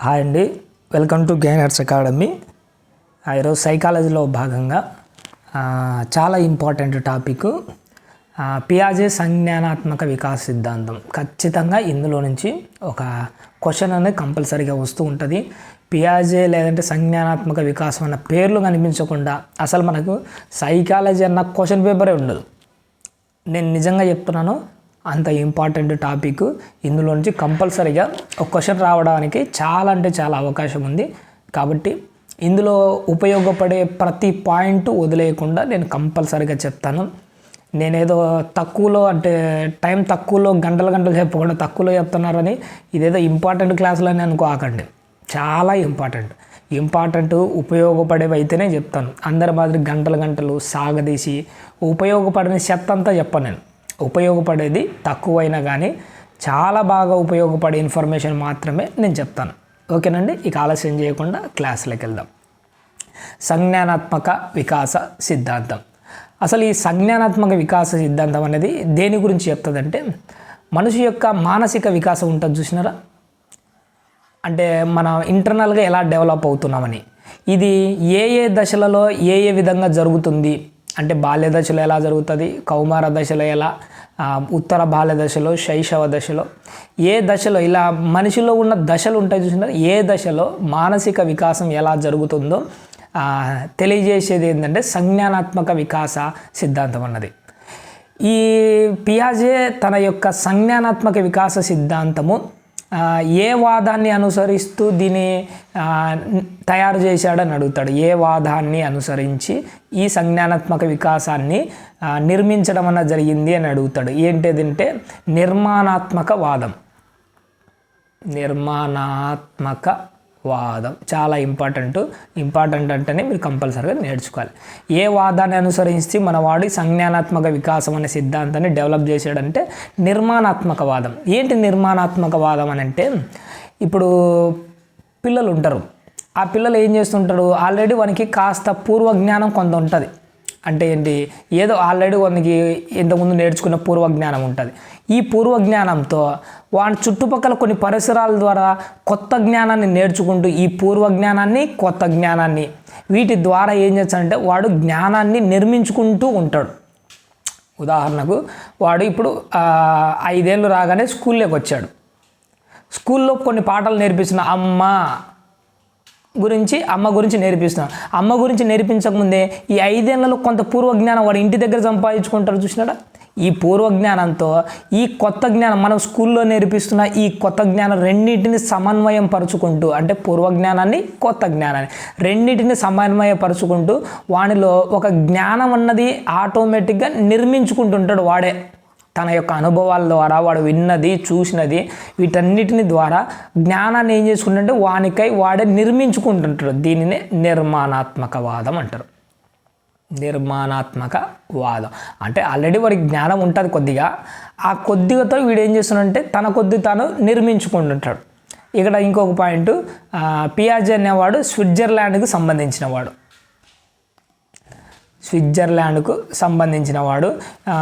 Hi అండి. Welcome to gainers academy ఆ, ఈరోజు సైకాలజీలో భాగంగా చాలా ఇంపార్టెంట్ టాపిక్ పియాజే సంజ్ఞానాత్మక వికాస సిద్ధాంతం. ఖచ్చితంగా ఇందులో నుంచి ఒక క్వశ్చన్ అనేది కంపల్సరీగా వస్తూ ఉంటుంది. పియాజే లేదంటే సంజ్ఞానాత్మక వికాసం అన్న పేర్లు కనిపించకుండా అసలు మనకు సైకాలజీ అన్న క్వశ్చన్ పేపరే ఉండదు. నేను నిజంగా చెప్తున్నాను అంత ఇంపార్టెంట్ టాపిక్ ఇందులో నుంచి కంపల్సరీగా ఒక క్వశ్చన్ రావడానికి చాలా అంటే చాలా అవకాశం ఉంది. కాబట్టి ఇందులో ఉపయోగపడే ప్రతి పాయింట్ వదిలేయకుండా నేను కంపల్సరీగా చెప్తాను. నేనేదో తక్కువలో అంటే టైం తక్కువలో గంటలు గంటలు చెప్పకుండా తక్కువలో చెప్తున్నారని ఇదేదో ఇంపార్టెంట్ క్లాసులు అని అనుకోకండి. చాలా ఇంపార్టెంట్ ఇంపార్టెంట్ ఉపయోగపడేవి అయితేనే చెప్తాను. అందరి మాదిరి గంటలు గంటలు సాగదీసి ఉపయోగపడిన చెత్త అంతా చెప్పను నేను. ఉపయోగపడేది తక్కువైనా కానీ చాలా బాగా ఉపయోగపడే ఇన్ఫర్మేషన్ మాత్రమే నేను చెప్తాను. ఓకేనండి? ఇక ఆలస్యం చేయకుండా క్లాసులోకి వెళ్దాం. సంజ్ఞానాత్మక వికాస సిద్ధాంతం. అసలు ఈ సంజ్ఞానాత్మక వికాస సిద్ధాంతం అనేది దేని గురించి చెప్తుందంటే మనిషి యొక్క మానసిక వికాసం ఉంటుంది చూసినారా? అంటే మన ఇంటర్నల్గా ఎలా డెవలప్ అవుతున్నామని. ఇది ఏ ఏ దశలలో ఏ ఏ విధంగా జరుగుతుంది అంటే బాల్య దశలో ఎలా జరుగుతుంది కౌమార దశలో ఎలా ఉత్తర బాల్య దశలో శైశవ దశలో ఏ దశలో ఇలా మనిషిలో ఉన్న దశలు ఉంటాయి చూసినారు ఏ దశలో మానసిక వికాసం ఎలా జరుగుతుందో తెలియజేసేది ఏంటంటే సంజ్ఞానాత్మక వికాస సిద్ధాంతం అన్నది. ఈ పియాజే తన యొక్క సంజ్ఞానాత్మక వికాస సిద్ధాంతము ఏ వాదాన్ని అనుసరిస్తూ దీన్ని తయారు చేశాడని అడుగుతాడు. ఏ వాదాన్ని అనుసరించి ఈ సంజ్ఞానాత్మక వికాసాన్ని నిర్మించడం అన్న జరిగింది అని అడుగుతాడు. ఏంటిదంటే నిర్మాణాత్మక వాదం. నిర్మాణాత్మక వాదం చాలా ఇంపార్టెంట్. ఇంపార్టెంట్ అంటేనే మీరు కంపల్సరీగా నేర్చుకోవాలి. ఏ వాదాన్ని అనుసరించి మన వాడి సంజ్ఞానాత్మక వికాసం అనే సిద్ధాంతాన్ని డెవలప్ చేశాడంటే నిర్మాణాత్మక వాదం. ఏంటి నిర్మాణాత్మక వాదం అని అంటే ఇప్పుడు పిల్లలు ఉంటారు. ఆ పిల్లలు ఏం చేస్తుంటారు? ఆల్రెడీ వానికి కాస్త పూర్వ జ్ఞానం కొంత ఉంటుంది. అంటే ఏంటి? ఏదో ఆల్రెడీ వానికి ఇంతకుముందు నేర్చుకున్న పూర్వ జ్ఞానం ఉంటుంది. ఈ పూర్వ జ్ఞానంతో వాడి చుట్టుపక్కల కొన్ని పరిసరాల ద్వారా కొత్త జ్ఞానాన్ని నేర్చుకుంటూ ఈ పూర్వ జ్ఞానాన్ని కొత్త జ్ఞానాన్ని వీటి ద్వారా ఏం చేస్తాడంటే వాడు జ్ఞానాన్ని నిర్మించుకుంటూ ఉంటాడు. ఉదాహరణకు వాడు ఇప్పుడు ఐదేళ్ళు రాగానే స్కూల్లోకి వచ్చాడు. స్కూల్లో కొన్ని పాటలు నేర్పిస్తున్న అమ్మ గురించి అమ్మ గురించి నేర్పిస్తున్నాడు అమ్మ గురించి నేర్పించకముందే ఈ ఐదేళ్ళలో కొంత పూర్వజ్ఞానం వాడు ఇంటి దగ్గర సంపాదించుకుంటారు చూసినాడా? ఈ పూర్వ జ్ఞానంతో ఈ కొత్త జ్ఞానం మనం స్కూల్లో నేర్పిస్తున్న ఈ కొత్త జ్ఞానం రెండింటిని సమన్వయం పరుచుకుంటూ అంటే పూర్వ జ్ఞానాన్ని కొత్త జ్ఞానాన్ని రెండింటిని సమన్వయపరుచుకుంటూ వానిలో ఒక జ్ఞానం అన్నది ఆటోమేటిక్గా నిర్మించుకుంటుంటాడు వాడే. తన యొక్క అనుభవాల ద్వారా వాడు విన్నది చూసినది వీటన్నిటిని ద్వారా జ్ఞానాన్ని ఏం చేసుకుంటుంటే వానికై వాడే నిర్మించుకుంటుంటాడు. దీనినే నిర్మాణాత్మక వాదం అంటారు. నిర్మాణాత్మక వాదం. అంటే ఆల్రెడీ వాడికి జ్ఞానం ఉంటుంది కొద్దిగా. ఆ కొద్దిగతో వీడు ఏం చేస్తున్నాడంటే తన కొద్ది తాను నిర్మించుకుంటుంటాడు. ఇక్కడ ఇంకొక పాయింట్ పియాజీ అనేవాడు స్విట్జర్లాండ్కి సంబంధించిన వాడు స్విట్జర్లాండ్కు సంబంధించిన వాడు.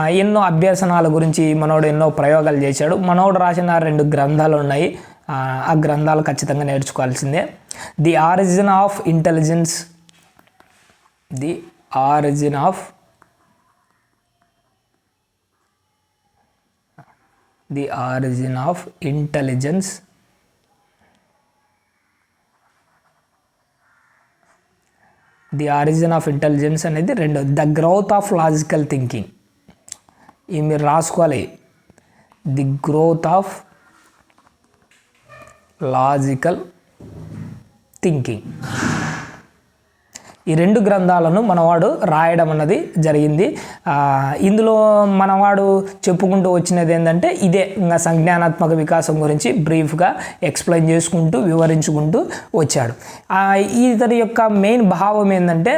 ఎన్నో అభ్యసనాల గురించి మనోడు ఎన్నో ప్రయోగాలు చేశాడు. మనోడు రాసిన రెండు గ్రంథాలు ఉన్నాయి. ఆ, ఆ గ్రంథాలు ఖచ్చితంగా నేర్చుకోవాల్సిందే. The origin of intelligence the origin of the origin of intelligence the origin of intelligence అనేది రెండు. The growth of logical thinking ఇవి మీరు రాసుకోవాలి. The growth of logical thinking ఈ రెండు గ్రంథాలను మనవాడు రాయడం అన్నది జరిగింది. ఇందులో మనవాడు చెప్పుకుంటూ వచ్చినది ఏంటంటే ఇదే ఇంకా సంజ్ఞానాత్మక వికాసం గురించి బ్రీఫ్గా ఎక్స్ప్లెయిన్ చేసుకుంటూ వివరించుకుంటూ వచ్చాడు. ఇతని యొక్క మెయిన్ భావం ఏంటంటే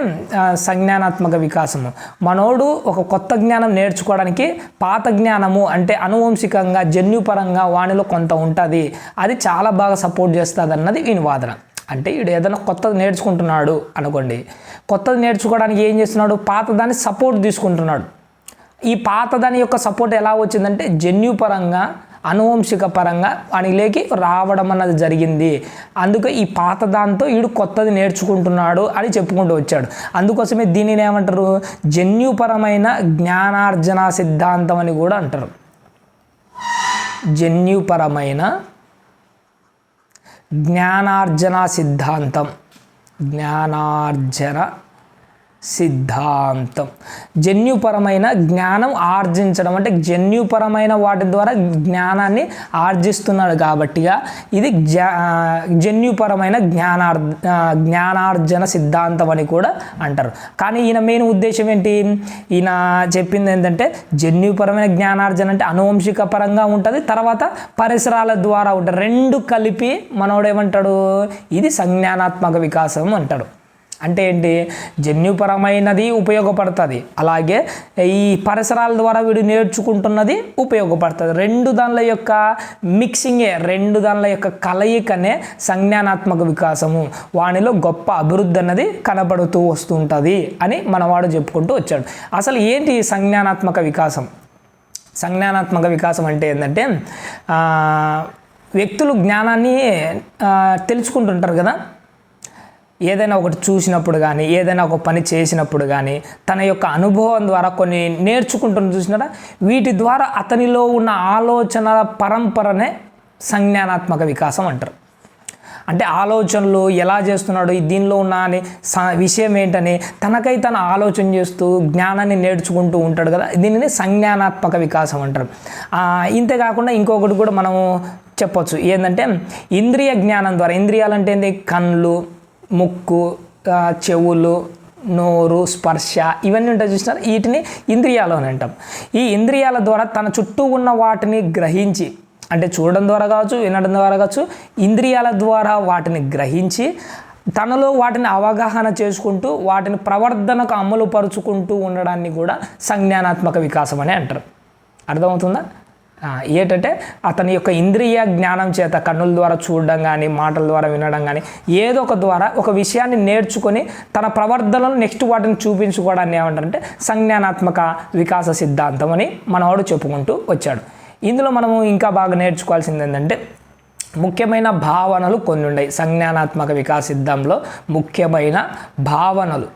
సంజ్ఞానాత్మక వికాసము. మనోడు ఒక కొత్త జ్ఞానం నేర్చుకోవడానికి పాత జ్ఞానము అంటే అనువంశికంగా జన్యుపరంగా వానిలో కొంత ఉంటుంది. అది చాలా బాగా సపోర్ట్ చేస్తుంది అన్నది వీని వాదన. అంటే వీడు ఏదైనా కొత్తది నేర్చుకుంటున్నాడు అనుకోండి కొత్తది నేర్చుకోవడానికి ఏం చేస్తున్నాడు? పాతదాన్ని సపోర్ట్ తీసుకుంటున్నాడు. ఈ పాతదాని యొక్క సపోర్ట్ ఎలా వచ్చిందంటే జన్యుపరంగా అనువంశిక పరంగా వానిలోకి రావడం అన్నది జరిగింది. అందుకే ఈ పాత దాంతో వీడు కొత్తది నేర్చుకుంటున్నాడు అని చెప్పుకుంటూ వచ్చాడు. అందుకోసమే దీనిని ఏమంటారు? జన్యుపరమైన జ్ఞానార్జన సిద్ధాంతం అని కూడా అంటారు. జన్యుపరమైన జ్ఞానార్జన సిద్ధాంతం. జ్ఞానార్జన సిద్ధాంతం. జన్యుపరమైన జ్ఞానం ఆర్జించడం అంటే జన్యుపరమైన వాటి ద్వారా జ్ఞానాన్ని ఆర్జిస్తున్నాడు కాబట్టిగా ఇది జన్యుపరమైన జ్ఞానార్ జ్ఞానార్జన సిద్ధాంతం అని కూడా అంటారు. కానీ ఈయన మెయిన్ ఉద్దేశం ఏంటి? ఈయన చెప్పింది ఏంటంటే జన్యుపరమైన జ్ఞానార్జన అంటే అనువంశిక పరంగా ఉంటుంది తర్వాత పరిసరాల ద్వారా ఉంటుంది. రెండు కలిపి మనోడేమంటాడు ఇది సంజ్ఞానాత్మక వికాసం అంటాడు. అంటే ఏంటి? జన్యుపరమైనది ఉపయోగపడుతుంది. అలాగే ఈ పరిసరాల ద్వారా వీడు నేర్చుకుంటున్నది ఉపయోగపడుతుంది. రెండు దానిల యొక్క మిక్సింగే రెండు దానిల యొక్క కలయికనే సంజ్ఞానాత్మక వికాసము. వానిలో గొప్ప అభివృద్ధి అన్నది కనబడుతూ వస్తుంటుంది అని మనవాడు చెప్పుకుంటూ వచ్చాడు. అసలు ఏంటి సంజ్ఞానాత్మక వికాసం? సంజ్ఞానాత్మక వికాసం అంటే ఏంటంటే వ్యక్తులు జ్ఞానాన్ని తెలుసుకుంటుంటారు కదా? ఏదైనా ఒకటి చూసినప్పుడు కానీ ఏదైనా ఒక పని చేసినప్పుడు కానీ తన యొక్క అనుభవం ద్వారా కొన్ని నేర్చుకుంటున్న చూసినారా? వీటి ద్వారా అతనిలో ఉన్న ఆలోచనల పరంపరనే సంజ్ఞానాత్మక వికాసం అంటారు. అంటే ఆలోచనలు ఎలా చేస్తున్నాడు దీనిలో ఉన్న అని స- విషయం ఏంటని తనకై తను ఆలోచన చేస్తూ జ్ఞానాన్ని నేర్చుకుంటూ ఉంటాడు కదా దీనిని సంజ్ఞానాత్మక వికాసం అంటారు. ఇంతేకాకుండా ఇంకొకటి కూడా మనము చెప్పొచ్చు. ఏంటంటే ఇంద్రియ జ్ఞానం ద్వారా ఇంద్రియాలంటే ఏంటి కళ్ళు ముక్కు చెవులు నోరు స్పర్శ ఇవన్నీ ఉంటాయి చూసినారు? వీటిని ఇంద్రియాలు అని అంటాం. ఈ ఇంద్రియాల ద్వారా తన చుట్టూ ఉన్న వాటిని గ్రహించి అంటే చూడడం ద్వారా కావచ్చు వినడం ద్వారా కావచ్చు ఇంద్రియాల ద్వారా వాటిని గ్రహించి తనలో వాటిని అవగాహన చేసుకుంటూ వాటిని ప్రవర్ధనకు అమలు పరుచుకుంటూ ఉండడాన్ని కూడా సంజ్ఞానాత్మక వికాసం అని అంటారు. అర్థమవుతుందా? ఏంటంటే అతని యొక్క ఇంద్రియ జ్ఞానం చేత కన్నుల ద్వారా చూడడం కానీ మాటల ద్వారా వినడం కానీ ఏదో ఒక ద్వారా ఒక విషయాన్ని నేర్చుకొని తన ప్రవర్ధనలు నెక్స్ట్ వాటిని చూపించుకోవడాన్ని ఏమంటారంటే సంజ్ఞానాత్మక వికాస సిద్ధాంతం అని మనవాడు చెప్పుకుంటూ వచ్చాడు. ఇందులో మనము ఇంకా బాగా నేర్చుకోవాల్సింది ఏంటంటే ముఖ్యమైన భావనలు కొన్ని ఉన్నాయి. సంజ్ఞానాత్మక వికాస సిద్ధంలో ముఖ్యమైన భావనలు.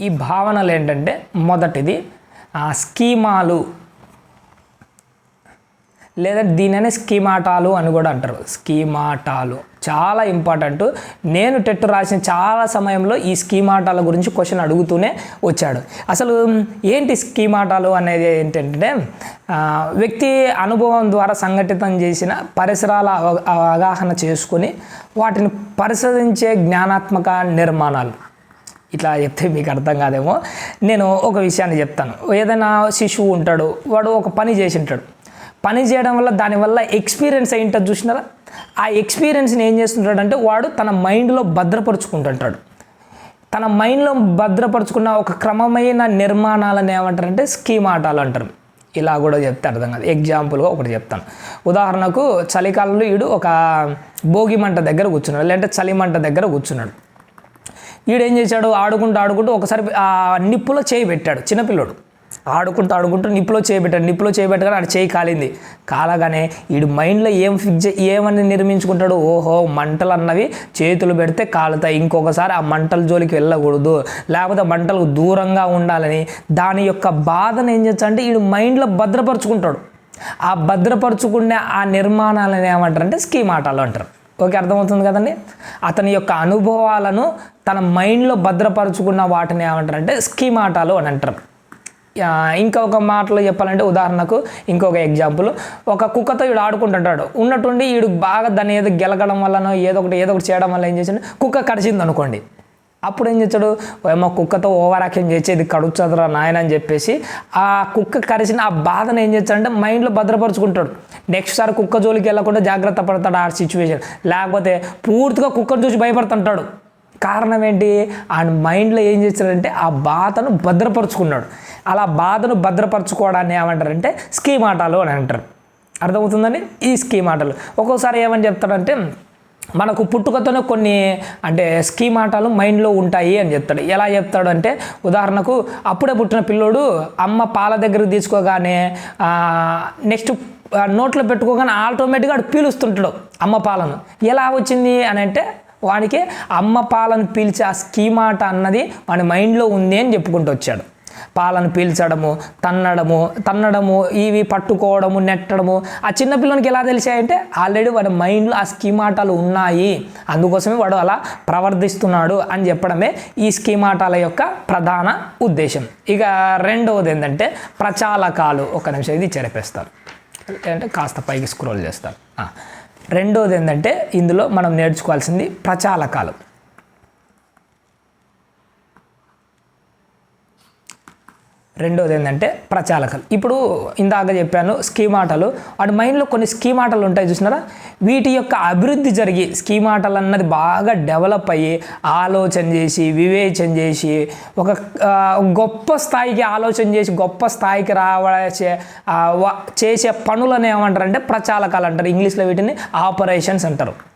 ఈ భావనలు ఏంటంటే మొదటిది స్కీమాలు. లేదా దీనినే స్కీమాటాలు అని కూడా అంటారు. స్కీమాటాలు చాలా ఇంపార్టెంట్. నేను టెట్ రాసిన చాలా సమయంలో ఈ స్కీమాటాల గురించి క్వశ్చన్ అడుగుతూనే వచ్చాడు. అసలు ఏంటి స్కీమాటాలు అనేది ఏంటంటే వ్యక్తి అనుభవం ద్వారా సంఘటితం చేసిన పరిసరాల అవ- అవగాహన చేసుకొని వాటిని పరిశోధించే జ్ఞానాత్మక నిర్మాణాలు. ఇట్లా చెప్తే మీకు అర్థం కాదేమో. నేను ఒక విషయాన్ని చెప్తాను. ఏదైనా శిశువు ఉంటాడు వాడు ఒక పని చేసి ఉంటాడు. పని చేయడం వల్ల దానివల్ల ఎక్స్పీరియన్స్ అయి ఉంటుంది చూసినారా? ఆ ఎక్స్పీరియన్స్ని ఏం చేస్తుంటాడంటే వాడు తన మైండ్లో భద్రపరుచుకుంటుంటాడు. తన మైండ్లో భద్రపరుచుకున్న ఒక క్రమమైన నిర్మాణాలను ఏమంటారంటే ఆటలు అంటారు. ఇలా కూడా చెప్తే అర్థం కాదు. ఎగ్జాంపుల్గా ఒకటి చెప్తాను. ఉదాహరణకు చలికాలంలో వీడు ఒక భోగి మంట దగ్గర కూర్చున్నాడు. లేదంటే చలి మంట దగ్గర కూర్చున్నాడు. ఈడేం చేశాడు? ఆడుకుంటూ ఆడుకుంటూ ఒకసారి ఆ నిప్పులో చేయి పెట్టాడు. చిన్నపిల్లోడు. ఆడుకుంటూ ఆడుకుంటూ నిప్పులో చేయబెట్టాడు నిప్పులో చేయబెట్టగానే ఆడు చేయి కాలింది. కాలగానే వీడు మైండ్లో ఏం ఫిక్స్ ఏమని నిర్మించుకుంటాడు ఓహో మంటలు అన్నవి చేతులు పెడితే కాలుతాయి. ఇంకొకసారి ఆ మంటల జోలికి వెళ్ళకూడదు. లేకపోతే మంటలకు దూరంగా ఉండాలని దాని యొక్క బాధను ఏం చేస్తాడంటే వీడు మైండ్లో భద్రపరుచుకుంటాడు. ఆ భద్రపరుచుకునే ఆ నిర్మాణాలను ఏమంటారంటే స్కీమ్ ఆటలు అంటారు. ఓకే అర్థమవుతుంది కదండి? అతని యొక్క అనుభవాలను తన మైండ్లో భద్రపరుచుకున్న వాటిని ఏమంటారంటే స్కీమాటాలు అని అంటారు. ఇంకొక మాటలో చెప్పాలంటే ఉదాహరణకు ఇంకొక ఎగ్జాంపుల్ ఒక కుక్కతో వీడు ఆడుకుంటుంటాడు. ఉన్నట్టుండి వీడు బాగా దాన్ని ఏదో గెలగడం వల్లనో ఏదో ఒకటి ఏదో ఒకటి చేయడం వల్ల ఏం చేసాడు? కుక్క కడిచింది అనుకోండి అప్పుడు ఏం చేస్తాడు? ఏమో కుక్కతో ఓవర్ యాక్షన్ చేసేది కడుచదురా నాయన అని చెప్పేసి ఆ కుక్క కరిసిన ఆ బాధను ఏం చేస్తాడంటే మైండ్లో భద్రపరుచుకుంటాడు. నెక్స్ట్ సారి కుక్క జోలికి వెళ్ళకుండా జాగ్రత్త పడతాడు ఆ సిచ్యువేషన్ లేకపోతే పూర్తిగా కుక్కను చూసి భయపడుతుంటాడు. కారణం ఏంటి? ఆ మైండ్లో ఏం చేస్తాడంటే ఆ బాధను భద్రపరుచుకున్నాడు. అలా బాధను భద్రపరచుకోవడాన్ని ఏమంటారంటే స్కీమ్ ఆటలు అని అంటారు. అర్థమవుతుందని ఈ స్కీమ్ ఆటలు. ఒక్కోసారి ఏమని చెప్తాడంటే మనకు పుట్టుకతోనే కొన్ని అంటే స్కీమాటాలు మైండ్లో ఉంటాయి అని చెప్తాడు. ఎలా చెప్తాడు అంటే ఉదాహరణకు అప్పుడే పుట్టిన పిల్లోడు అమ్మ పాల దగ్గరకు తీసుకోగానే నెక్స్ట్ నోట్లో పెట్టుకోగానే ఆటోమేటిక్గా వాడు పీలుస్తుంటాడు అమ్మ పాలను. ఎలా వచ్చింది అని అంటే వానికి అమ్మ పాలను పీల్చే ఆ స్కీమాట అన్నది వాని మైండ్లో ఉంది అని చెప్పుకుంటూ వచ్చాడు. పాలను పీల్చడము తన్నడము తన్నడము ఇవి పట్టుకోవడము నెట్టడము. ఆ చిన్న పిల్లలకి ఎలా తెలిసాయంటే ఆల్రెడీ వాడి మైండ్లో ఆ స్కీమాటాలు ఉన్నాయి. అందుకోసమే వాడు అలా ప్రవర్తిస్తున్నాడు అని చెప్పడమే ఈ స్కీమాటాల యొక్క ప్రధాన ఉద్దేశం. ఇక రెండవది ఏంటంటే ప్రచాలకాలు. ఒక నిమిషం ఇది చెరిపేస్తారు అంటే కాస్త పైకి స్క్రోల్ చేస్తారు రెండవది రెండోది ఏంటంటే ఇందులో మనం నేర్చుకోవాల్సింది ప్రచాలకాలు. రెండోది ఏంటంటే ప్రచాలకలు. ఇప్పుడు ఇందాక చెప్పాను స్కీమాటలు. వాటి మైండ్లో కొన్ని స్కీమాటలు ఉంటాయి చూసినారా? వీటి యొక్క అభివృద్ధి జరిగి స్కీమాటలు అన్నది బాగా డెవలప్ అయ్యి ఆలోచన చేసి వివేచన చేసి ఒక గొప్ప స్థాయికి ఆలోచన చేసి గొప్ప స్థాయికి రావచ్చే చేసే పనులను ఏమంటారు అంటే ప్రచాలకాలు అంటారు. ఇంగ్లీష్లో వీటిని ఆపరేషన్స్ అంటారు.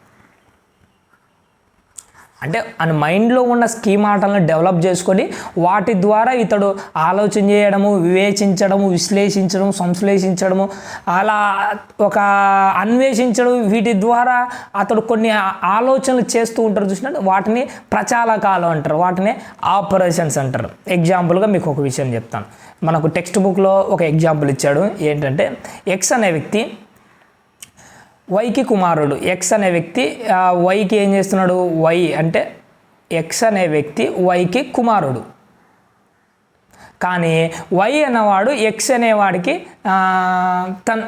అంటే ఆయన మైండ్లో ఉన్న స్కీమ్ ఆటలను డెవలప్ చేసుకొని వాటి ద్వారా ఇతడు ఆలోచన చేయడము వివేచించడము విశ్లేషించడం సంశ్లేషించడము అలా ఒక అన్వేషించడం వీటి ద్వారా అతడు కొన్ని ఆలోచనలు చేస్తూ ఉంటారు చూసినట్టు వాటిని ప్రచాలకాలు అంటారు వాటిని ఆపరేషన్స్ అంటారు. ఎగ్జాంపుల్గా మీకు ఒక విషయం చెప్తాను. మనకు టెక్స్ట్ బుక్లో ఒక ఎగ్జాంపుల్ ఇచ్చాడు. ఏంటంటే ఎక్స్ అనే వ్యక్తి వైకి కుమారుడు. ఎక్స్ అనే వ్యక్తి వైకి ఏం చేస్తున్నాడు? వై అంటే ఎక్స్ అనే వ్యక్తి వైకి కుమారుడు. కానీ వై అన్నవాడు ఎక్స్ అనేవాడికి తన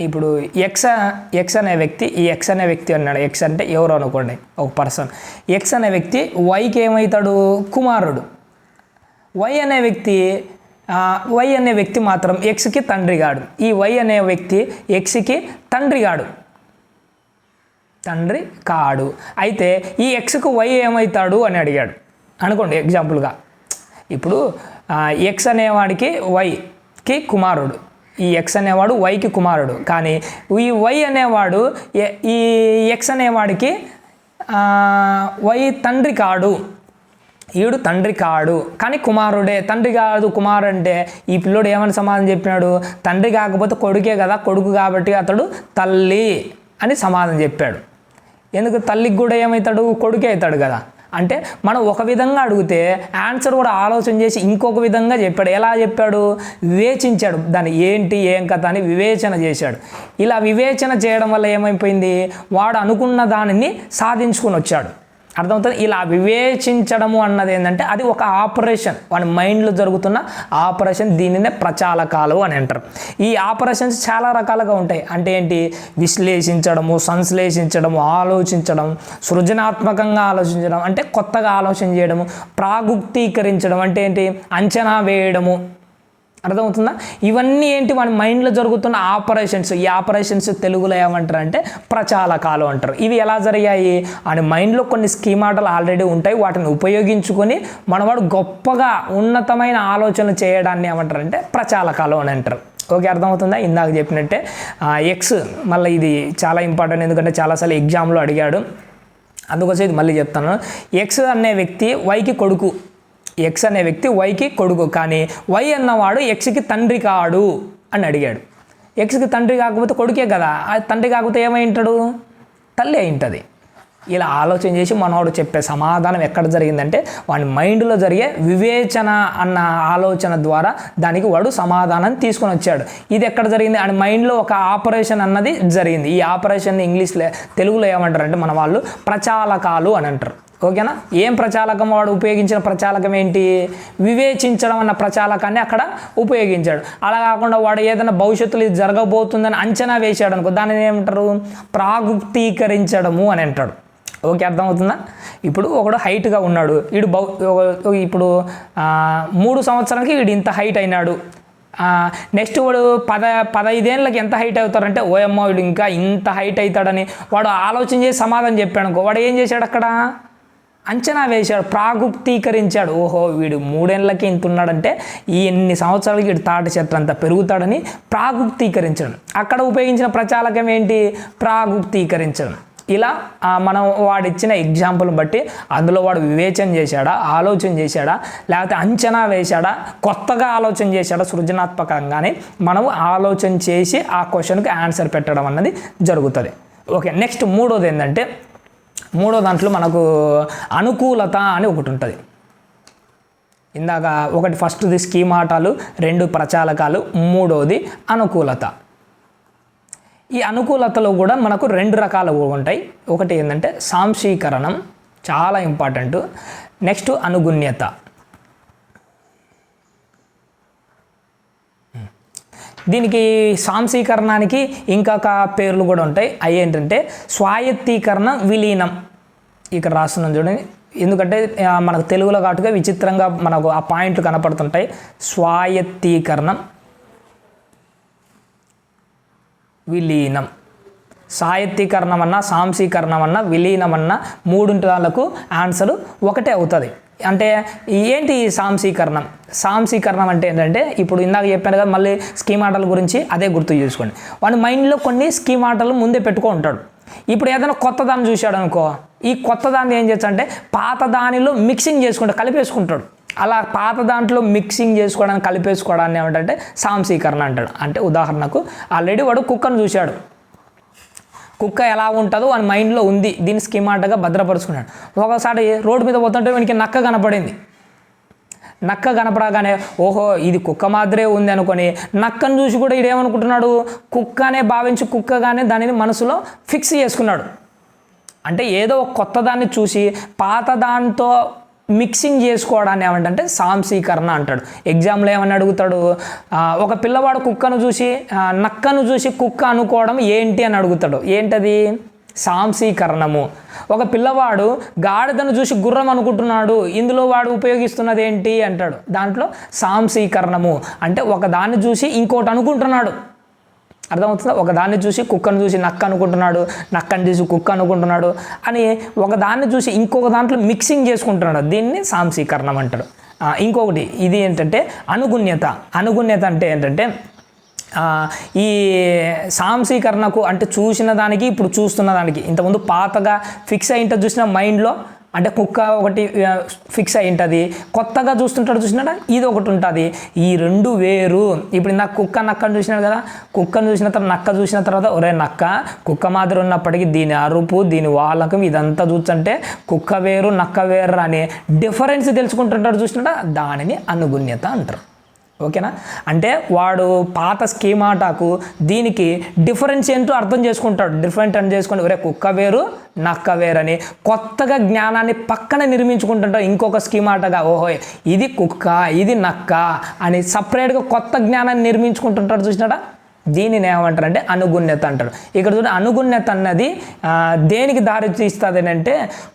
ఇప్పుడు ఎక్స్ ఎక్స్ అనే వ్యక్తి ఈ ఎక్స్ అనే వ్యక్తి అన్నాడు. ఎక్స్ అంటే ఎవరు అనుకోండి ఒక పర్సన్. ఎక్స్ అనే వ్యక్తి వైకి ఏమవుతాడు? కుమారుడు. వై అనే వ్యక్తి వై అనే వ్యక్తి మాత్రం ఎక్స్కి తండ్రి గాడు ఈ వై అనే వ్యక్తి ఎక్స్కి తండ్రి గాడు తండ్రి కాడు. అయితే ఈ ఎక్స్కు వై ఏమవుతాడు అని అడిగాడు. అనుకోండి ఎగ్జాంపుల్గా ఇప్పుడు ఎక్స్ అనేవాడికి వైకి కుమారుడు. ఈ ఎక్స్ అనేవాడు వైకి కుమారుడు. కానీ ఈ వై అనేవాడు ఈ ఎక్స్ అనేవాడికి వై తండ్రి కాడు. ఈడు తండ్రి కాడు. కానీ కుమారుడే తండ్రి కాదు కుమారు అంటే ఈ పిల్లోడు ఏమని సమాధానం చెప్పినాడు? తండ్రి కాకపోతే కొడుకే కదా కొడుకు కాబట్టి అతడు తల్లి అని సమాధానం చెప్పాడు. ఎందుకు? తల్లికి కూడా ఏమవుతాడు కొడుకే అవుతాడు కదా. అంటే మనం ఒక విధంగా అడిగితే ఆన్సర్ కూడా ఆలోచన చేసి ఇంకొక విధంగా చెప్పాడు. ఎలా చెప్పాడు? వివేచించాడు. దాన్ని ఏంటి ఏం కథ అని వివేచన చేశాడు. ఇలా వివేచన చేయడం వల్ల ఏమైపోయింది? వాడు అనుకున్న దానిని సాధించుకుని వచ్చాడు. అర్థమవుతుంది? ఇలా వివేచించడము అన్నది ఏంటంటే అది ఒక ఆపరేషన్. వాడి మైండ్లో జరుగుతున్న ఆపరేషన్ దీనినే ప్రచాలకాలు అని అంటారు. ఈ ఆపరేషన్స్ చాలా రకాలుగా ఉంటాయి. అంటే ఏంటి? విశ్లేషించడము సంశ్లేషించడము ఆలోచించడం సృజనాత్మకంగా ఆలోచించడం అంటే కొత్తగా ఆలోచన చేయడము ప్రాగుప్తీకరించడం అంటే ఏంటి? అంచనా వేయడము. అర్థమవుతుందా? ఇవన్నీ ఏంటి మన మైండ్లో జరుగుతున్న ఆపరేషన్స్? ఈ ఆపరేషన్స్ తెలుగులో ఏమంటారు అంటే ప్రచాలకాలు అంటారు. ఇవి ఎలా జరిగాయి? అని మైండ్లో కొన్ని స్కీమాటలు ఆల్రెడీ ఉంటాయి. వాటిని ఉపయోగించుకొని మనవాడు గొప్పగా ఉన్నతమైన ఆలోచనలు చేయడాన్ని ఏమంటారు అంటే ప్రచాలకాలు అని అంటారు. ఓకే అర్థమవుతుందా? ఇందాక చెప్పినట్టే ఎక్స్ మళ్ళీ ఇది చాలా ఇంపార్టెంట్ ఎందుకంటే చాలాసార్లు ఎగ్జామ్లో అడిగాడు. అందుకోసం ఇది మళ్ళీ చెప్తాను. ఎక్స్ అనే వ్యక్తి వైకి కొడుకు. ఎక్స్ అనే వ్యక్తి వైకి కొడుకు కానీ వై అన్నవాడు ఎక్స్కి తండ్రి కాడు అని అడిగాడు. ఎక్స్కి తండ్రి కాకపోతే కొడుకే కదా. ఆ తండ్రి కాకపోతే ఏమై ఉంటాడు తల్లి అయి ఉంటుంది ఇలా ఆలోచన చేసి మనవాడు చెప్పే సమాధానం ఎక్కడ జరిగిందంటే వాడి మైండ్లో జరిగే వివేచన అన్న ఆలోచన ద్వారా దానికి వాడు సమాధానం తీసుకొని వచ్చాడు. ఇది ఎక్కడ జరిగింది? అని మైండ్లో ఒక ఆపరేషన్ అన్నది జరిగింది. ఈ ఆపరేషన్ ఇంగ్లీష్లో తెలుగులో ఏమంటారు అంటే మన వాళ్ళు ప్రచాలకాలు అని అంటారు. ఓకేనా? ఏం ప్రచాలకం వాడు ఉపయోగించిన ప్రచాలకం ఏంటి? వివేచించడం అన్న ప్రచాలకాన్ని అక్కడ ఉపయోగించాడు. అలా కాకుండా వాడు ఏదైనా భవిష్యత్తులో ఇది జరగబోతుందని అంచనా వేశాడు అనుకో దానిని ఏమంటారు? ప్రాగుప్తీకరించడము అని అంటాడు. ఓకే అర్థమవుతుందా? ఇప్పుడు ఒకడు హైట్గా ఉన్నాడు. వీడు బౌ ఇప్పుడు మూడు సంవత్సరాలకి వీడు ఇంత హైట్ అయినాడు. నెక్స్ట్ వాడు పద పదైదేళ్ళకి ఎంత హైట్ అవుతారంటే ఓయమ్మ వీడు ఇంకా ఇంత హైట్ అవుతాడని వాడు ఆలోచన చేసి సమాధానం చెప్పాడు అనుకో వాడు ఏం చేశాడు అక్కడ? అంచనా వేశాడు ప్రాగుప్తీకరించాడు. ఓహో వీడు మూడేళ్ళకి ఇంత ఉన్నాడంటే ఈ ఎన్ని సంవత్సరాలకి వీడు తాటి చెట్టు అంత పెరుగుతాడని ప్రాగుప్తీకరించడం. అక్కడ ఉపయోగించిన ప్రచాలకం ఏంటి? ప్రాగుప్తీకరించడం. ఇలా మనం వాడు ఇచ్చిన ఎగ్జాంపుల్ బట్టి అందులో వాడు వివేచన చేశాడా ఆలోచన చేశాడా లేకపోతే అంచనా వేశాడా కొత్తగా ఆలోచన చేశాడా సృజనాత్మకంగానే మనం ఆలోచన చేసి ఆ క్వశ్చన్కి ఆన్సర్ పెట్టడం అన్నది జరుగుతుంది. ఓకే నెక్స్ట్ మూడోది ఏంటంటే మూడో దాంట్లో మనకు అనుకూలత అని ఒకటి ఉంటుంది. ఇందాక ఒకటి ఫస్ట్ది స్కీమాటాలు రెండు ప్రచాలకాలు మూడోది అనుకూలత. ఈ అనుకూలతలో కూడా మనకు రెండు రకాలు ఉంటాయి. ఒకటి ఏంటంటే సాంశీకరణం చాలా ఇంపార్టెంట్. నెక్స్ట్ అనుగుణ్యత. దీనికి సాంశీకరణానికి ఇంకొక పేర్లు కూడా ఉంటాయి. అవి ఏంటంటే స్వాయత్తీకరణ విలీనం. ఇక్కడ రాస్తున్నాం చూడండి. ఎందుకంటే మనకు తెలుగులో కాటుగా విచిత్రంగా మనకు ఆ పాయింట్లు కనపడుతుంటాయి. స్వాయత్తీకరణం విలీనం. సాహిత్యీకరణం అన్నా సాంశీకరణం అన్నా విలీనం అన్నా మూడింటి వాళ్ళకు ఆన్సర్ ఒకటే అవుతుంది. అంటే ఏంటి ఈ సాంసీకరణం సాంసీకరణం అంటే ఏంటంటే ఇప్పుడు ఇందాక చెప్పాను కదా మళ్ళీ స్కీమ్ ఆటల గురించి అదే గుర్తు చేసుకోండి. వాడి మైండ్లో కొన్ని స్కీమ్ ఆటలు ముందే పెట్టుకో ఉంటాడు. ఇప్పుడు ఏదైనా కొత్త దాన్ని చూశాడు అనుకో ఈ కొత్త దాన్ని ఏం చేయొచ్చు అంటే పాత దానిలో మిక్సింగ్ చేసుకుంటాడు కలిపేసుకుంటాడు. అలా పాత దాంట్లో మిక్సింగ్ చేసుకోవడానికి కలిపేసుకోవడాన్ని ఏమంటే సాంసీకరణ అంటాడు. అంటే ఉదాహరణకు ఆల్రెడీ వాడు కుక్కను చూశాడు. కుక్క ఎలా ఉంటుందో వాని మైండ్లో ఉంది. దీన్ని స్కీమాటగా భద్రపరుచుకున్నాడు. ఒకసారి రోడ్డు మీద పోతుంటే వీనికి నక్క కనపడింది. నక్క కనపడగానే ఓహో ఇది కుక్క మాదిరే ఉంది అనుకొని నక్కను చూసి కూడా ఇదేమనుకుంటున్నాడు కుక్క అనే భావించి కుక్కగానే దానిని మనసులో ఫిక్స్ చేసుకున్నాడు. అంటే ఏదో ఒక కొత్త దాన్ని చూసి పాత దాంతో మిక్సింగ్ చేసుకోవడాన్ని ఏమంటే సాంసీకరణ అంటాడు. ఎగ్జామ్లో ఏమని అడుగుతాడు? ఒక పిల్లవాడు కుక్కను చూసి నక్కను చూసి కుక్క అనుకోవడం ఏంటి అని అడుగుతాడు. ఏంటది? సాంసీకరణము ఒక పిల్లవాడు గాడిదను చూసి గుర్రం అనుకుంటున్నాడు. ఇందులో వాడు ఉపయోగిస్తున్నది ఏంటి? అంటాడు. దాంట్లో సాంసీకరణము అంటే ఒక దాన్ని చూసి ఇంకోటి అనుకుంటున్నాడు. అర్థమవుతుందా? ఒకదాన్ని చూసి కుక్కను చూసి నక్క అనుకుంటున్నాడు నక్కని చూసి కుక్క అనుకుంటున్నాడు అని ఒకదాన్ని చూసి ఇంకొక దాంట్లో మిక్సింగ్ చేసుకుంటున్నాడు. దీన్ని సాంసీకరణం అంటారు. ఇంకొకటి ఇది ఏంటంటే అనుగుణ్యత. అనుగుణ్యత అంటే ఏంటంటే ఈ సాంసీకరణకు అంటే చూసిన దానికి ఇప్పుడు చూస్తున్న దానికి ఇంతకుముందు పాతగా ఫిక్స్ అయి ఉంటుంది చూసిన మైండ్లో అంటే కుక్క ఒకటి ఫిక్స్ అయి ఉంటుంది. కొత్తగా చూస్తుంటాడు చూసినాడా? ఇది ఒకటి ఉంటుంది. ఈ రెండు వేరు. ఇప్పుడు నాకు కుక్క నక్కను చూసినాడు కదా? కుక్కను చూసిన తర్వాత నక్క చూసిన తర్వాత ఒరే నక్క కుక్క మాదిరి ఉన్నప్పటికీ దీని అరుపు దీని వాలకం ఇదంతా చూస్తుంటే కుక్క వేరు నక్క వేరు అనే డిఫరెన్స్ తెలుసుకుంటుంటాడు చూసినాడా? దానిని అనుగుణ్యత అంటారు. ఓకేనా? అంటే వాడు పాత స్కీమాటాకు దీనికి డిఫరెన్స్ ఏంటో అర్థం చేసుకుంటాడు. డిఫరెంట్ అని చేసుకుని ఒరే కుక్క వేరు నక్క వేరని కొత్తగా జ్ఞానాన్ని పక్కన నిర్మించుకుంటుంటాడు ఇంకొక స్కీమాటగా ఓహో ఇది కుక్క ఇది నక్క అని సపరేట్గా కొత్త జ్ఞానాన్ని నిర్మించుకుంటుంటాడు చూసినాడా? దీనిని ఏమంటారు అంటే అనుగుణ్యత అంటారు ఇక్కడ చూడండి అనుగుణ్యత అన్నది దేనికి దారి తీస్తుంది అంటే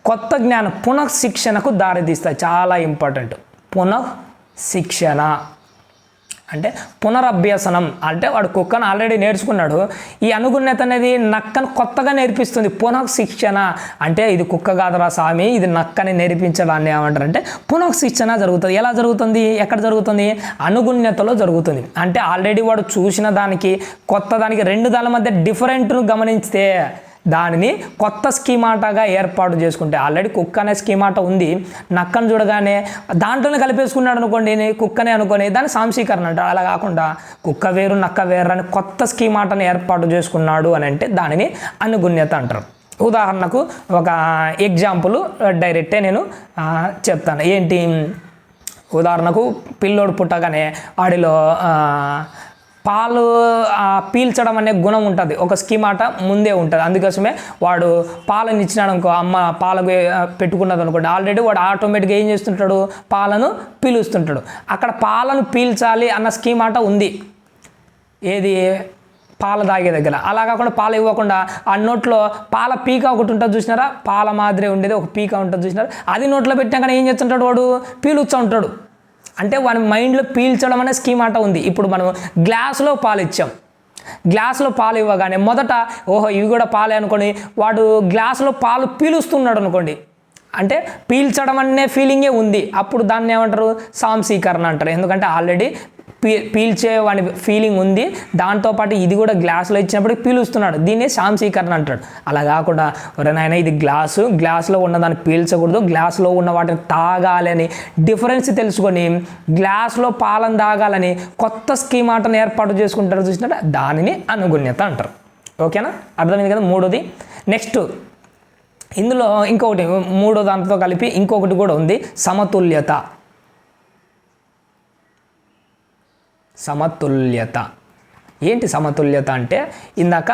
కొత్త జ్ఞానం పునఃశిక్షణకు దారి తీస్తుంది చాలా ఇంపార్టెంట్. పునఃశిక్షణ. అంటే పునరభ్యసనం. అంటే వాడు కుక్కను ఆల్రెడీ నేర్చుకున్నాడు. ఈ అనుగుణ్యత అనేది నక్కను కొత్తగా నేర్పిస్తుంది. పునఃశిక్షణ. అంటే ఇది కుక్క కాదురా స్వామి ఇది నక్కని నేర్పించడాన్ని ఏమంటారంటే పునఃశిక్షణ జరుగుతుంది. ఎలా జరుగుతుంది? ఎక్కడ జరుగుతుంది? అనుగుణ్యతలో జరుగుతుంది. అంటే ఆల్రెడీ వాడు చూసిన దానికి కొత్త దానికి రెండు దాని మధ్య డిఫరెంట్ను గమనిస్తే దానిని కొత్త స్కీమాటాగా ఏర్పాటు చేసుకుంటే ఆల్రెడీ కుక్క అనే స్కీమాట ఉంది. నక్కను చూడగానే దాంట్లోనే కలిపేసుకున్నాడు అనుకోండి కుక్కనే అనుకొని దాన్ని సాంశీకరణ అంటారు. అలా కాకుండా కుక్క వేరు నక్క వేరు అని కొత్త స్కీమాటను ఏర్పాటు చేసుకున్నాడు అని అంటే దానిని అనుగుణ్యత అంటారు. ఉదాహరణకు ఒక ఎగ్జాంపుల్ డైరెక్టే నేను చెప్తాను. ఏంటి? ఉదాహరణకు పిల్లోడు పుట్టగానే ఆడిలో పాలు పీల్చడం అనే గుణం ఉంటుంది. ఒక స్కీమ్ ఆట ముందే ఉంటుంది. అందుకోసమే వాడు పాలను ఇచ్చినాడు అనుకో అమ్మ పాలకు పెట్టుకున్నది అనుకోండి ఆల్రెడీ వాడు ఆటోమేటిక్గా ఏం చేస్తుంటాడు? పాలను పీలుస్తుంటాడు. అక్కడ పాలను పీల్చాలి అన్న స్కీమ్ ఆట ఉంది. ఏది? పాలు తాగే దగ్గర. అలా కాకుండా పాలు ఇవ్వకుండా ఆ నోట్లో పాల పీక ఒకటి ఉంటుంది చూసినారా? పాల మాదిరి ఉండేది ఒక పీక ఉంటుంది చూసినారా? అది నోట్లో పెట్టినాక ఏం చేస్తుంటాడు వాడు? పీలుస్తూ ఉంటాడు. అంటే వాని మైండ్లో పీల్చడం అనే స్కీమ్ ఆట ఉంది. ఇప్పుడు మనం గ్లాసులో పాలు ఇచ్చాం. గ్లాసులో పాలు ఇవ్వగానే మొదట ఓహో ఇవి కూడా పాలే అనుకోండి. వాడు గ్లాసులో పాలు పీలుస్తున్నాడు అనుకోండి. అంటే పీల్చడం అనే ఫీలింగే ఉంది. అప్పుడు దాన్ని ఏమంటారు? సాంసీకరణ అంటారు. ఎందుకంటే ఆల్రెడీ పీ పీల్చే వాడి ఫీలింగ్ ఉంది. దాంతోపాటు ఇది కూడా గ్లాసులో ఇచ్చినప్పుడు పీలుస్తున్నాడు. దీన్నే సాంసీకరణ అంటాడు. అలా కాకుండా ఎవరైనా ఇది గ్లాసు గ్లాసులో ఉన్న దాన్ని పీల్చకూడదు. గ్లాసులో ఉన్న వాటిని తాగాలని డిఫరెన్స్ తెలుసుకొని గ్లాసులో పాలను తాగాలని కొత్త స్కీమ్ ఆటను ఏర్పాటు చేసుకుంటారు చూసినట్టు దానిని అనుగుణ్యత అంటారు. ఓకేనా? అర్థమైంది కదా? మూడోది. నెక్స్ట్ ఇందులో ఇంకొకటి మూడో దాంతో కలిపి ఇంకొకటి కూడా ఉంది. సమతుల్యత. సమతుల్యత. ఏంటి సమతుల్యత అంటే? ఇందాక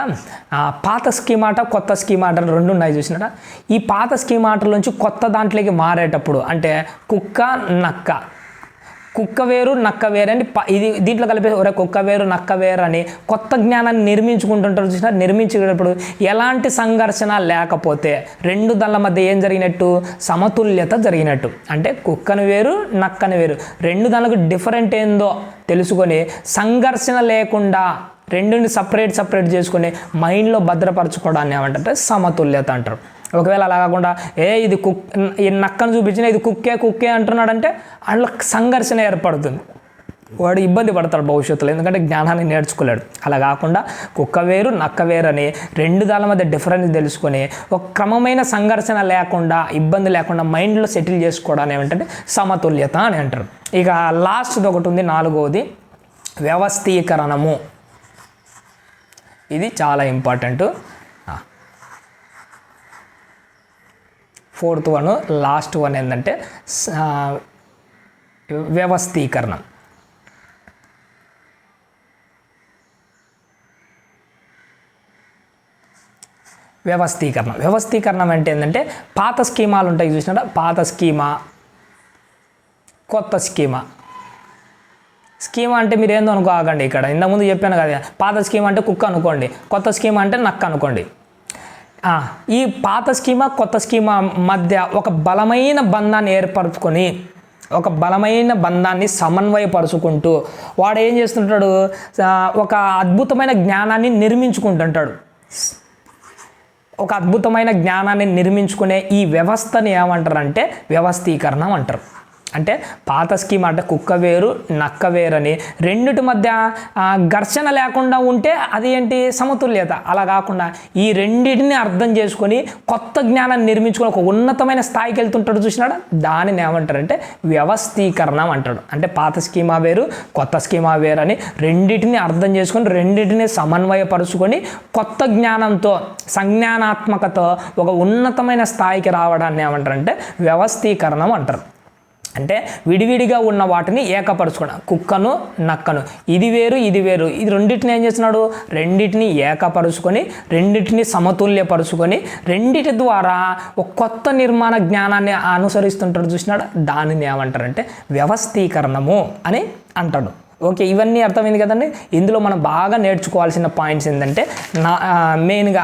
పాత స్కీమ్ ఆట కొత్త స్కీమ్ ఆట రెండు ఉన్నాయి చూసినారా? ఈ పాత స్కీమ్ ఆటలోంచి నుంచి కొత్త దాంట్లోకి మారేటప్పుడు అంటే కుక్క నక్క కుక్క వేరు నక్క వేరు అని ప- ఇది దీంట్లో కలిపి ఒరే కుక్క వేరు నక్క వేరు అని కొత్త జ్ఞానాన్ని నిర్మించుకుంటుంటారు చూసినా నిర్మించేటప్పుడు ఎలాంటి సంఘర్షణ లేకపోతే రెండు దాళ్ళ మధ్య ఏం జరిగినట్టు? సమతుల్యత జరిగినట్టు. అంటే కుక్కను వేరు నక్కను వేరు. రెండు దానికి డిఫరెంట్ ఏందో తెలుసుకొని సంఘర్షణ లేకుండా రెండుని సపరేట్ సపరేట్ చేసుకొని మైండ్లో భద్రపరచుకోవడాన్ని ఏమంటారంటే సమతుల్యత అంటారు. ఒకవేళ అలా కాకుండా ఏ ఇది కుక్ ఈ నక్కను చూపించిన ఇది కుక్కే కుక్కే అంటున్నాడంటే అందులో సంఘర్షణ ఏర్పడుతుంది. వాడు ఇబ్బంది పడతాడు భవిష్యత్తులో ఎందుకంటే జ్ఞానాన్ని నేర్చుకోలేడు. అలా కాకుండా కుక్క వేరు నక్క వేరు అని రెండు దాని మధ్య డిఫరెన్స్ తెలుసుకొని ఒక క్రమమైన సంఘర్షణ లేకుండా ఇబ్బంది లేకుండా మైండ్లో సెటిల్ చేసుకోవడానికి ఏమంటే సమతుల్యత అని అంటారు. ఇక లాస్ట్ది ఒకటి ఉంది నాలుగవది వ్యవస్థీకరణము. ఇది చాలా important fourth one last one ఏంటంటే వ్యవస్థీకరణం. వ్యవస్థీకరణం. వ్యవస్థీకరణం అంటే ఏంటంటే పాత స్కీమాలు ఉంటాయి చూసినారా? పాత స్కీమా? కొత్త స్కీమా? స్కీమ్ అంటే మీరు ఏందో అనుకోకండి ఇక్కడ. ఇంతకుముందు చెప్పాను కదా పాత స్కీమ్ అంటే కుక్క అనుకోండి కొత్త స్కీమ్ అంటే నక్క అనుకోండి. ఈ పాత స్కీమా కొత్త స్కీమా మధ్య ఒక బలమైన బంధాన్ని ఏర్పరచుకొని ఒక బలమైన బంధాన్ని సమన్వయపరుచుకుంటూ వాడు ఏం చేస్తుంటాడు? ఒక అద్భుతమైన జ్ఞానాన్ని నిర్మించుకుంటుంటాడు. ఒక అద్భుతమైన జ్ఞానాన్ని నిర్మించుకునే ఈ వ్యవస్థని ఏమంటారంటే వ్యవస్థీకరణం అంటారు. అంటే పాత స్కీమ్ అంటే కుక్క వేరు నక్క వేరు అని రెండిటి మధ్య ఘర్షణ లేకుండా ఉంటే అది ఏంటి? సమతుల్యత. అలా కాకుండా ఈ రెండింటిని అర్థం చేసుకొని కొత్త జ్ఞానాన్ని నిర్మించుకొని ఒక ఉన్నతమైన స్థాయికి వెళ్తుంటాడు చూసినాడు? దానిని ఏమంటారంటే వ్యవస్థీకరణం అంటాడు. అంటే పాత స్కీమా వేరు కొత్త స్కీమా వేరు అని రెండింటిని అర్థం చేసుకొని రెండింటిని సమన్వయపరుచుకొని కొత్త జ్ఞానంతో సంజ్ఞానాత్మకతో ఒక ఉన్నతమైన స్థాయికి రావడాన్ని ఏమంటారంటే వ్యవస్థీకరణం అంటారు. అంటే విడివిడిగా ఉన్న వాటిని ఏకపరుచుకోవడం కుక్కను నక్కను. ఇది వేరు ఇది వేరు. ఇది రెండింటిని ఏం చేస్తున్నాడు? రెండింటిని ఏకపరుచుకొని రెండింటిని సమతుల్యపరుచుకొని రెండిటి ద్వారా ఒక కొత్త నిర్మాణ జ్ఞానాన్ని అనుసరిస్తుంటాడు. చూసినాడు? దానిని ఏమంటారంటే వ్యవస్థీకరణము అని అంటాడు. ఓకే ఇవన్నీ అర్థమైంది కదండి? ఇందులో మనం బాగా నేర్చుకోవాల్సిన పాయింట్స్ ఏంటంటే నా మెయిన్గా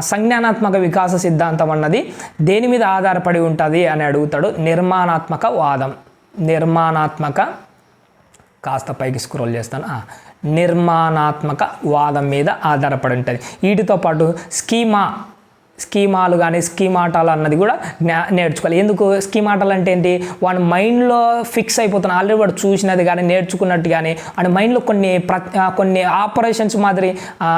సంజ్ఞానాత్మక వికాస సిద్ధాంతం అన్నది దేని మీద ఆధారపడి ఉంటుంది అని అడుగుతాడు నిర్మాణాత్మక వాదం. నిర్మాణాత్మక కాస్త పైకి స్క్రోల్ చేస్తాను. నిర్మాణాత్మక వాదం మీద ఆధారపడి ఉంటుంది. వీటితో పాటు స్కీమా స్కీమాలు కానీ స్కీమాటాలు అన్నది కూడా జ్ఞా నేర్చుకోవాలి. ఎందుకు? స్కీమాటాలు అంటే ఏంటి? వాడి మైండ్లో ఫిక్స్ అయిపోతున్న ఆల్రెడీ వాడు చూసినది కానీ నేర్చుకున్నట్టు కానీ వాడి మైండ్లో కొన్ని ప్ర కొన్ని ఆపరేషన్స్ మాదిరి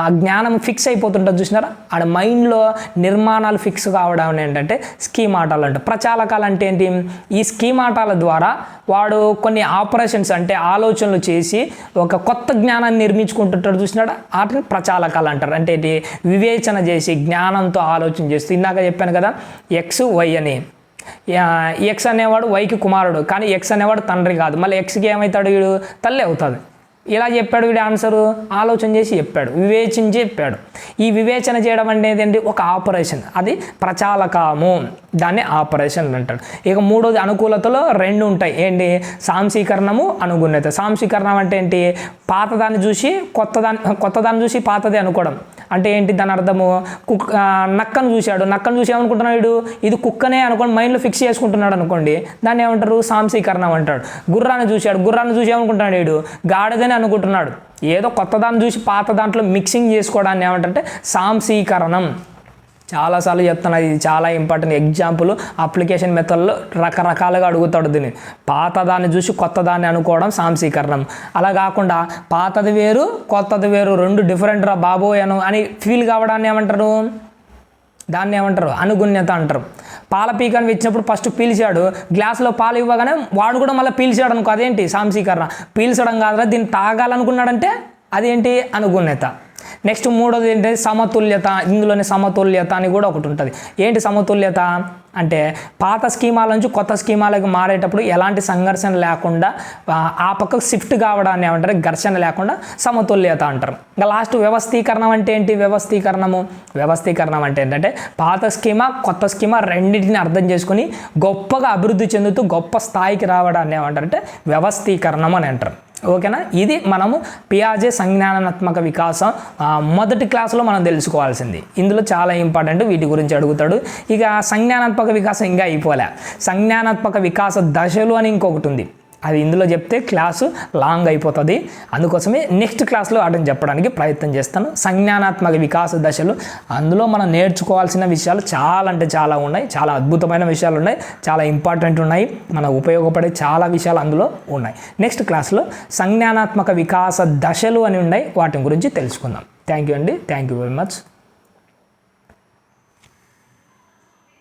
జ్ఞానం ఫిక్స్ అయిపోతుంటుంది చూసినారా? ఆడ మైండ్లో నిర్మాణాలు ఫిక్స్ కావడం ఏంటంటే స్కీమాటాలు అంటే ప్రచాలకాలు అంటే ఏంటి? ఈ స్కీమాటాల ద్వారా వాడు కొన్ని ఆపరేషన్స్ అంటే ఆలోచనలు చేసి ఒక కొత్త జ్ఞానాన్ని నిర్మించుకుంటుంటాడు చూసినాడు? వాటిని ప్రచాలకాలు అంటారు. అంటే ఏంటి? వివేచన చేసి జ్ఞానంతో ఆలోచన చేస్తూ ఇందాక చెప్పాను కదా ఎక్స్ వై అని. ఎక్స్ అనేవాడు వైకి కుమారుడు కానీ ఎక్స్ అనేవాడు తండ్రి కాదు. మళ్ళీ ఎక్స్కి ఏమవుతాడు వీడు? తల్లి అవుతుంది ఇలా చెప్పాడు వీడి ఆన్సరు ఆలోచన చేసి చెప్పాడు వివేచించి చెప్పాడు. ఈ వివేచన చేయడం అనేది ఏంటి? ఒక ఆపరేషన్ అది ప్రచాలకము. దాన్ని ఆపరేషన్ అంటాడు ఇక మూడోది అనుకూలతలో రెండు ఉంటాయి. ఏంటి? సాంశీకరణము అనుగుణ్యత. సాంశీకరణం అంటే ఏంటి? పాతదాన్ని చూసి కొత్తదాన్ని కొత్తదాన్ని చూసి పాతది అనుకోవడం. అంటే ఏంటి? దాని అర్థము కుక్ నక్కను చూశాడు. నక్కను చూసి ఏమనుకుంటున్నాడు వీడు? ఇది కుక్కనే అనుకోండి మైండ్లో ఫిక్స్ చేసుకుంటున్నాడు అనుకోండి. దాన్ని ఏమంటారు? సాంశీకరణం అంటాడు. గుర్రాన్ని చూశాడు. గుర్రాన్ని చూసి ఏమనుకుంటున్నాడు వీడు? గాడిదని అనుకుంటున్నాడు. ఏదో కొత్త దాన్ని చూసి పాత దాంట్లో మిక్సింగ్ చేసుకోవడాన్ని ఏమంటే సాంసీకరణం చాలాసార్లు చెప్తున్నా ఇది చాలా ఇంపార్టెంట్ ఎగ్జాంపుల్ అప్లికేషన్ మెథడ్లో రకరకాలుగా అడుగుతాడు దీన్ని. పాత దాన్ని చూసి కొత్త దాన్ని అనుకోవడం సాంసీకరణం అలా కాకుండా పాతది వేరు కొత్తది వేరు రెండు డిఫరెంట్ రా బాబోయ్ అని ఫీల్ కావడాన్ని ఏమంటారు? దాన్ని ఏమంటారు? అనుగుణ్యత అంటారు. పాల పీకని ఇచ్చినప్పుడు ఫస్ట్ పీల్చాడు. గ్లాసులో పాలు ఇవ్వగానే వాడు కూడా మళ్ళీ పీల్చాడు అనుకో అదేంటి సాంసీకరణ పీల్చడం కాదురా దీన్ని తాగాలనుకున్నాడంటే అదేంటి? అనుగుణ్యత నెక్స్ట్ మూడోది ఏంటంటే సమతుల్యత ఇందులోనే సమతుల్యత అని కూడా ఒకటి ఉంటుంది. ఏంటి సమతుల్యత? అంటే పాత స్కీమాల నుంచి కొత్త స్కీమాలకు మారేటప్పుడు ఎలాంటి సంఘర్షణ లేకుండా ఆ, ఆ పక్కకు షిఫ్ట్ కావడాన్ని ఏమంటారు? ఘర్షణ లేకుండా సమతుల్యత అంటారు. ఇంకా లాస్ట్ వ్యవస్థీకరణం అంటే ఏంటి? వ్యవస్థీకరణము. వ్యవస్థీకరణం అంటే ఏంటంటే పాత స్కీమా కొత్త స్కీమా రెండింటిని అర్థం చేసుకుని గొప్పగా అభివృద్ధి చెందుతూ గొప్ప స్థాయికి రావడాన్ని ఏమంటారంటే వ్యవస్థీకరణం అని అంటారు. ఓకేనా? ఇది మనము పియాజే సంజ్ఞానాత్మక వికాసం మొదటి క్లాసులో మనం తెలుసుకోవాల్సింది. ఇందులో చాలా ఇంపార్టెంట్ వీటి గురించి అడుగుతాడు. ఇక సంజ్ఞానాత్మక వికాసం ఇంకా అయిపోలే. సంజ్ఞానాత్మక వికాస దశలు అని ఇంకొకటి ఉంది. అది ఇందులో చెప్తే క్లాసు లాంగ్ అయిపోతుంది. అందుకోసమే నెక్స్ట్ క్లాస్లో వాటిని చెప్పడానికి ప్రయత్నం చేస్తాను. సంజ్ఞానాత్మక వికాస దశలు. అందులో మనం నేర్చుకోవాల్సిన విషయాలు చాలా అంటే చాలా ఉన్నాయి. చాలా అద్భుతమైన విషయాలు ఉన్నాయి. చాలా ఇంపార్టెంట్ ఉన్నాయి. మనకు ఉపయోగపడే చాలా విషయాలు అందులో ఉన్నాయి. నెక్స్ట్ క్లాస్లో సంజ్ఞానాత్మక వికాస దశలు అని ఉన్నాయి. వాటి గురించి తెలుసుకుందాం. థ్యాంక్ యూ అండి. Thank you very much